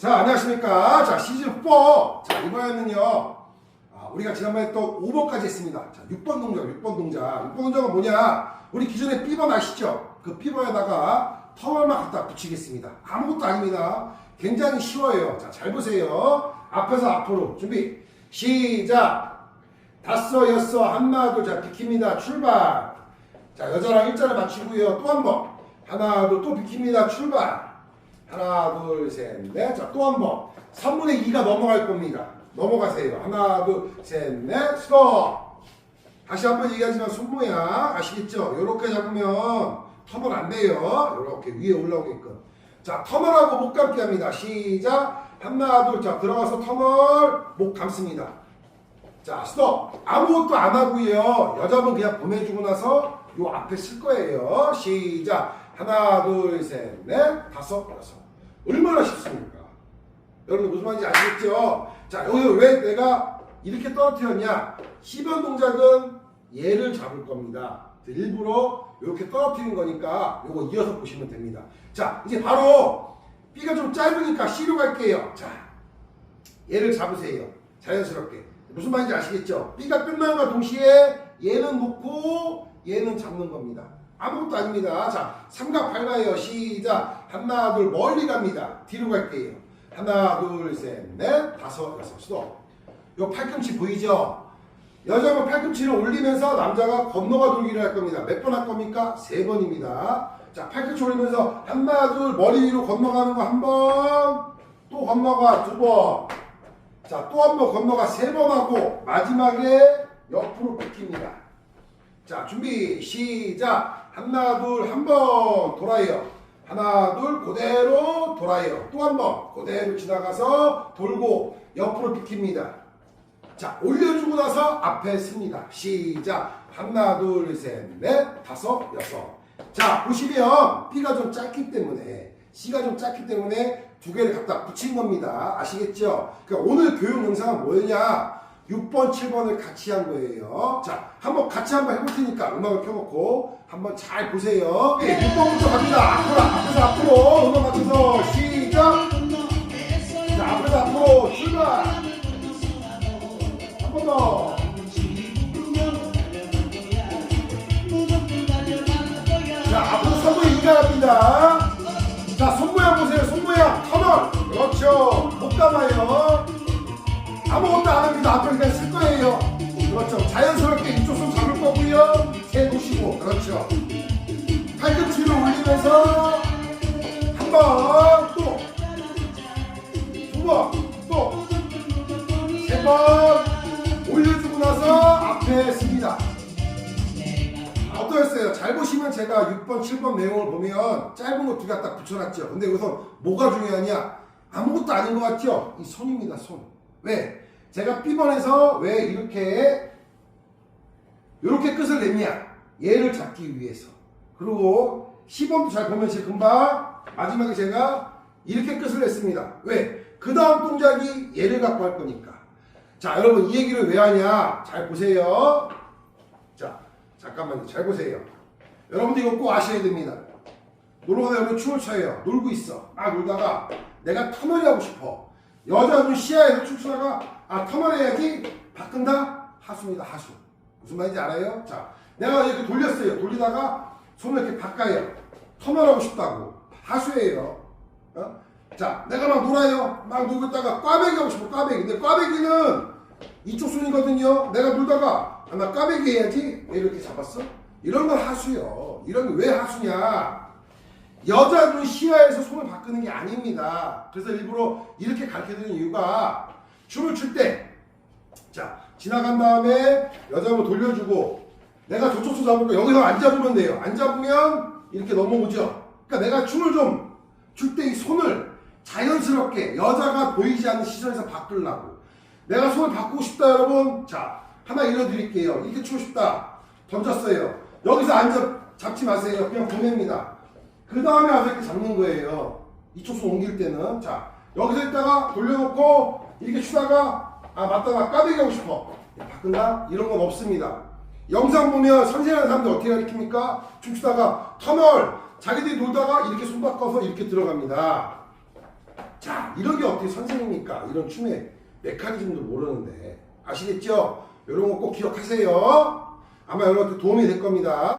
자, 안녕하십니까. 자, 시즌 4. 자, 이번에는요. 아, 우리가 지난번에 또 5번까지 했습니다. 자, 6번 동작, 6번 동작. 6번 동작은 뭐냐? 우리 기존에 B번 아시죠? 그 B번에다가 터널만 갖다 붙이겠습니다. 아무것도 아닙니다. 굉장히 쉬워요. 자, 잘 보세요. 앞에서 앞으로. 준비. 시작. 다섯, 여섯, 하나, 둘, 자, 비킵니다. 출발. 자, 여자랑 일자를 맞추고요. 또 한 번. 하나, 둘, 또 비킵니다. 출발. 하나, 둘, 셋, 넷. 자, 또 한 번. 3분의 2가 넘어갈 겁니다. 넘어가세요. 하나, 둘, 셋, 넷. 스톱. 다시 한 번 얘기하지만 손모양 아시겠죠? 이렇게 잡으면 터널 안 돼요. 이렇게 위에 올라오게끔. 자, 터널하고 목 감기 합니다. 시작. 하나, 둘, 자, 들어가서 터널, 목 감습니다. 자, 스톱. 아무것도 안 하고요. 여자분 그냥 보내주고 나서 요 앞에 쓸 거예요. 시작. 하나, 둘, 셋, 넷, 다섯, 여섯. 얼마나 쉽습니까? 여러분 무슨 말인지 아시겠죠? 자, 여기서 왜 내가 이렇게 떨어뜨렸냐? 10번 동작은 얘를 잡을 겁니다. 일부러 이렇게 떨어뜨린 거니까 요거 이어서 보시면 됩니다. 자, 이제 바로 B가 좀 짧으니까 C로 갈게요. 자, 얘를 잡으세요. 자연스럽게. 무슨 말인지 아시겠죠? B가 끝나는과 동시에 얘는 놓고 얘는 잡는 겁니다. 아무것도 아닙니다. 자, 삼각 밟아요. 시작. 하나, 둘, 멀리 갑니다. 뒤로 갈게요. 하나, 둘, 셋, 넷, 다섯, 여섯, 스톱. 요 팔꿈치 보이죠? 여자분 팔꿈치를 올리면서 남자가 건너가 돌기를 할 겁니다. 몇 번 할 겁니까? 세 번입니다. 자, 팔꿈치 올리면서 하나, 둘, 머리 위로 건너가는 거 한 번, 또 건너가 두 번, 자, 또 한 번 건너가 세 번 하고 마지막에 옆으로 뺏깁니다. 자, 준비 시작. 하나, 둘, 한 번 돌아요. 하나, 둘, 그대로 돌아요. 또 한 번 그대로 지나가서 돌고 옆으로 비킵니다. 자, 올려주고 나서 앞에 씁니다. 시작. 하나, 둘, 셋, 넷, 다섯, 여섯. 자, 보시면 B가 좀 짧기 때문에 C가 좀 짧기 때문에 두 개를 갖다 붙인 겁니다. 아시겠죠? 그러니까 오늘 교육 영상은 뭐였냐? 6번, 7번을 같이 한 거예요. 자, 한번 같이 한번 해볼 테니까 음악을 켜놓고 한번 잘 보세요. 네, 6번부터 갑니다. 앞으로, 앞에서 앞으로 음악 맞춰서 시 씁니다. 어떠셨어요? 잘 보시면 제가 6번, 7번 내용을 보면 짧은 거 두 개 딱 붙여놨죠. 근데 여기서 뭐가 중요하냐? 아무것도 아닌 것 같죠? 이 손입니다, 손. 왜? 제가 B번에서 왜 이렇게 이렇게 끝을 냈냐? 얘를 잡기 위해서. 그리고 10번도 잘 보면 지금 금방 마지막에 제가 이렇게 끝을 냈습니다. 왜? 그 다음 동작이 얘를 갖고 할 거니까. 자, 여러분 이 얘기를 왜 하냐? 잘 보세요. 자, 잠깐만요. 잘 보세요. 여러분들 이거 꼭 아셔야 됩니다. 놀러 가다 여러분 춤을 춰요. 놀고 있어. 막 놀다가 내가 터널이 하고 싶어. 여자분 시야에서 춤추다가 아 터널 해야지 바꾼다? 하수입니다. 하수. 무슨 말인지 알아요? 자, 내가 이렇게 돌렸어요. 돌리다가 손을 이렇게 바꿔요. 터널 하고 싶다고. 하수예요. 어? 자, 내가 막 놀아요. 막 놀고 있다가 꽈배기 하고 싶어. 꽈배기. 근데 꽈배기는 이쪽 손이거든요. 내가 놀다가 아, 나 까베기 해야지. 왜 이렇게 잡았어? 이런 건 하수요. 이런 게왜 하수냐? 여자분 시야에서 손을 바꾸는 게 아닙니다. 그래서 일부러 이렇게 가르쳐 드리는 이유가 춤을 출 때, 자, 지나간 다음에 여자분 돌려주고, 내가 저쪽 손거 여기서 안 잡으면 돼요. 안 잡으면 이렇게 넘어오죠. 그러니까 내가 춤을 좀 출 때 이 손을 자연스럽게 여자가 보이지 않는 시선에서 바꾸려고. 내가 손을 바꾸고 싶다, 여러분. 자, 하나 일러드릴게요. 이렇게 추고 싶다. 던졌어요. 여기서 앉아 잡지 마세요. 그냥 보냅니다. 그 다음에 와서 이렇게 잡는 거예요. 이쪽 손 옮길 때는. 자, 여기서 있다가 돌려놓고 이렇게 추다가 아, 맞다가 까베기 하고 싶어. 바꾼다? 이런 건 없습니다. 영상 보면 선생하는 사람들 어떻게 가르칩니까? 춤추다가 터널, 자기들이 놀다가 이렇게 손 바꿔서 이렇게 들어갑니다. 자, 이런 게 어떻게 선생님입니까? 이런 춤의 메커니즘도 모르는데. 아시겠죠? 이런 거 꼭 기억하세요. 아마 여러분한테 도움이 될 겁니다.